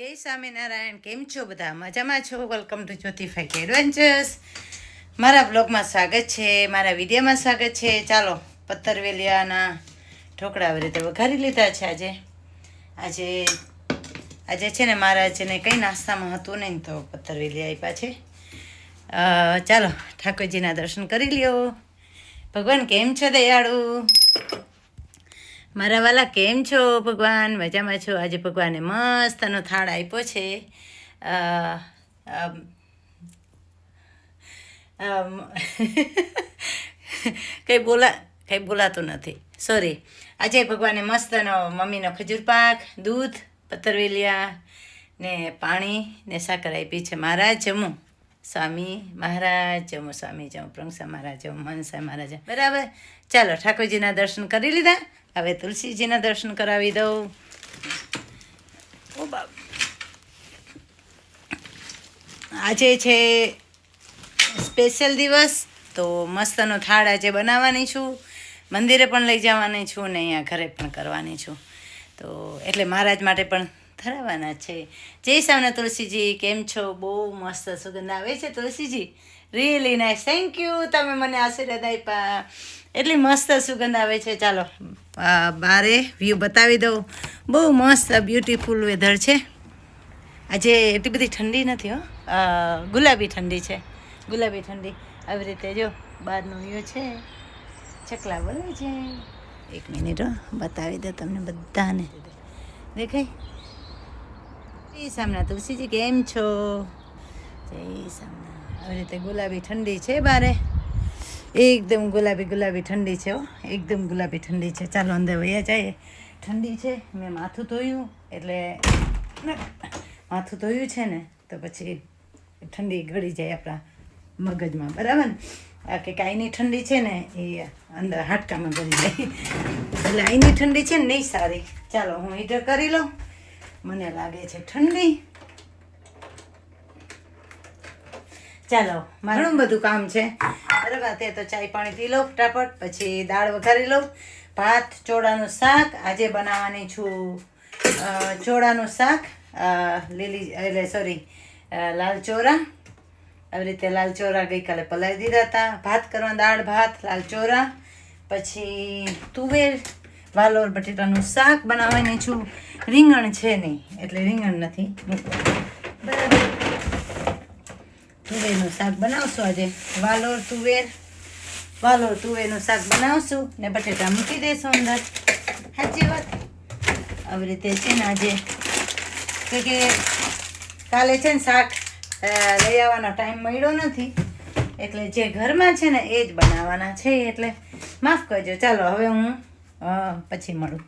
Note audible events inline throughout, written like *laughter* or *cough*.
જય સ્વામિનારાયણ, કેમ છો બધા? મજામાં છો? વેલકમ ટુ જ્યોતિફાઈ એડવેન્ચર્સ મારા બ્લોગમાં સ્વાગત છે, મારા વિડીયોમાં સ્વાગત છે. ચાલો પથ્થરવેલિયાના ઢોકળા આવી રીતે વઘારી લીધા છે આજે. આજે આજે છે ને મારા જેને કંઈ નાસ્તામાં હતું નહીં તો પથ્થરવેલિયા આપ્યા છે. ચાલો, ઠાકોરજીના દર્શન કરી લ્યો. ભગવાન કેમ છો દયાળુ? મારા વાલા કેમ છો ભગવાન? મજામાં છો? આજે ભગવાને મસ્તનો થાળ આપ્યો છે. *laughs* કંઈ બોલા, કંઈ બોલાતું નથી. સોરી આજે ભગવાને મસ્તનો મમ્મીનો ખજૂર પાક, દૂધ પતરવેલિયા ને પાણી ને સાકર આપી છે. મહારાજ જમું સ્વામી મહારાજ, જમો સ્વામી, જમો પ્રંગસા મહારાજ, જમો મનસા મહારાજ. બરાબર? ચાલો ઠાકોરજીના દર્શન કરી લીધા. હવે તુલસીજીના દર્શન કરાવી દઉં. ઓ બાપ. આજે છે સ્પેશિયલ દિવસ, તો મસ્તનો થાળ આજે બનાવવાની છું. મંદિરે પણ લઈ જવાની છું ને અહીંયા ઘરે પણ કરવાની છું. તો એટલે મહારાજ માટે પણ ધરાવવાના છે. જય સામના તુલસીજી, કેમ છો? બહુ મસ્ત સુગંધ આવે છે તુલસીજી. રિયલી નાઇસ થેન્ક યુ તમે મને આશીર્વાદ આપ્યા. એટલી મસ્ત સુગંધ આવે છે. ચાલો બારે વ્યૂ બતાવી દઉં. બહુ મસ્ત બ્યુટીફુલ વેધર છે. આજે એટલી બધી ઠંડી નથી, હો. ગુલાબી ઠંડી છે. ગુલાબી ઠંડી. આવી રીતે જો, બહારનો વ્યૂ છે. ચકલા બોલે છે. એક મિનિટ બતાવી દો તમને બધાને. દેખાય? જય સામના તુલસીજી, કેમ છો? જય સામના. આવી રીતે ગુલાબી ઠંડી છે બારે. એકદમ ગુલાબી ગુલાબી ઠંડી છે એકદમ ગુલાબી ઠંડી છે. ચાલો અંદર વૈયા જાય ઠંડી છે. મેં માથું ધોયું એટલે માથું ધોયું છે ને, તો પછી ઠંડી ગળી જાય આપણા મગજમાં. બરાબર ને? આ કે કાંઈની ઠંડી છે ને, એ અંદર હાડકામાં ગળી જાય એટલે અહીંની ઠંડી છે ને, નહીં સારી. ચાલો હું હીટર કરી લઉં. મને લાગે છે ઠંડી. ચાલો, મારું બધું કામ છે. બરાબર, તે તો ચાય પાણી પી લઉં ફટાફટ, પછી દાળ વઘારી લઉં. ભાત, ચોળાનું શાક. આજે બનાવવાની છું ચોળાનું શાક લીલી, એટલે સોરી લાલ ચોરા. આવી રીતે લાલ ચોરા ગઈકાલે પલાળી દીધા હતા. ભાત કરવા દાળ, ભાત, લાલ ચોરા. પછી તુવેર, વાલોર બટેટાનું શાક બનાવવાની છું. રીંગણ છે નહીં, એટલે રીંગણ નથી બરાબર. તુવેરનું શાક બનાવશું આજે. વાલોર તુવેર, વાલોર તુવેરનું શાક બનાવશું ને બટેટા મૂકી દઈશું અંદર. સાચી વાત? આવી રીતે છે ને આજે. કે કાલે છે ને શાક લઈ આવવાનો ટાઈમ મળ્યો નથી. એટલે જે ઘરમાં છે ને એ જ બનાવવાના છે એટલે માફ કરજો. ચાલો હવે હું પછી મળું.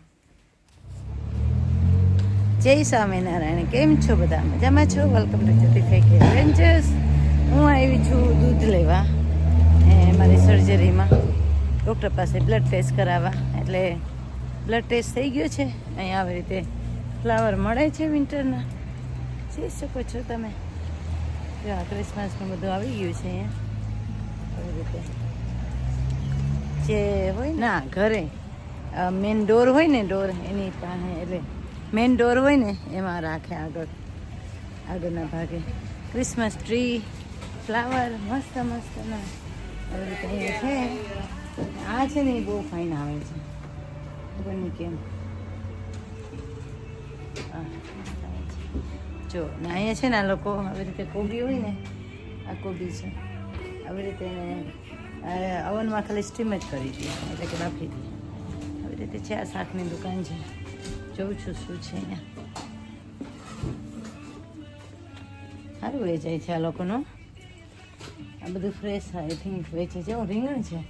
જય સ્વામિનારાયણ. કેમ છો બધા? મજામાં છો? વેલકમ ટુ જ્યોતિફાઈક એડવેન્ચર્સ હું આવી છું દૂધ લેવા, એ મારી સર્જરીમાં ડૉક્ટર પાસે બ્લડ ટેસ્ટ કરાવવા. એટલે બ્લડ ટેસ્ટ થઈ ગયો છે. અહીંયા આવી રીતે ફ્લાવર મળે છે વિન્ટરના જોઈ શકો છો તમે. જો ક્રિસમસનું બધું આવી ગયું છે અહીંયા. આવી રીતે. જે હોય ના ઘરે મેન ડોર હોય ને ડોર એની પાસે, એટલે મેન ડોર હોય ને, એમાં રાખે આગળ, આગળના ભાગે. ક્રિસમસ ટ્રી ફ્લાવર મસ્ત મસ્ત ના આવી રીતે છે. આ છે ને એ બહુ ફાઇન આવે છે. નહીં કેમ? જો, ને અહીંયા છે ને આ લોકો આવી રીતે કોબી હોય ને, આ કોબી છે. આવી રીતે અવનમાં ખાલી સ્ટીમ જ કરી દઈએ, એટલે કે બાફી દઈએ. આવી રીતે છે આ શાકની દુકાન છે. જોઉં છું શું છે અહીંયા. સારું વેચાય છે આ લોકોનું. આ બધું ફ્રેશ આઈ થિંક વેચે છે. હું રીંગણ છે.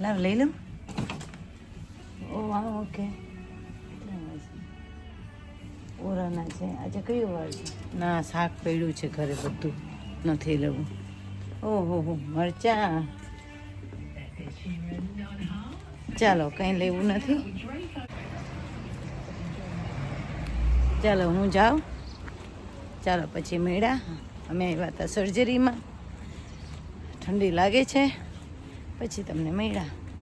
લાવ લઈ લઉં. ઓ હા ઓકે ઓરાના છે. આજે કયો વાર છે? ના શાક પડ્યું છે ઘરે બધું. નથી લેવું. ઓહો હો મરચા. ચાલો કંઈ લેવું નથી. ચાલો હું જાઉં. ચાલો પછી મેળા. અમે આવ્યા હતા સર્જરીમાં ઠંડી લાગે છે. પછી તમને મળ્યા.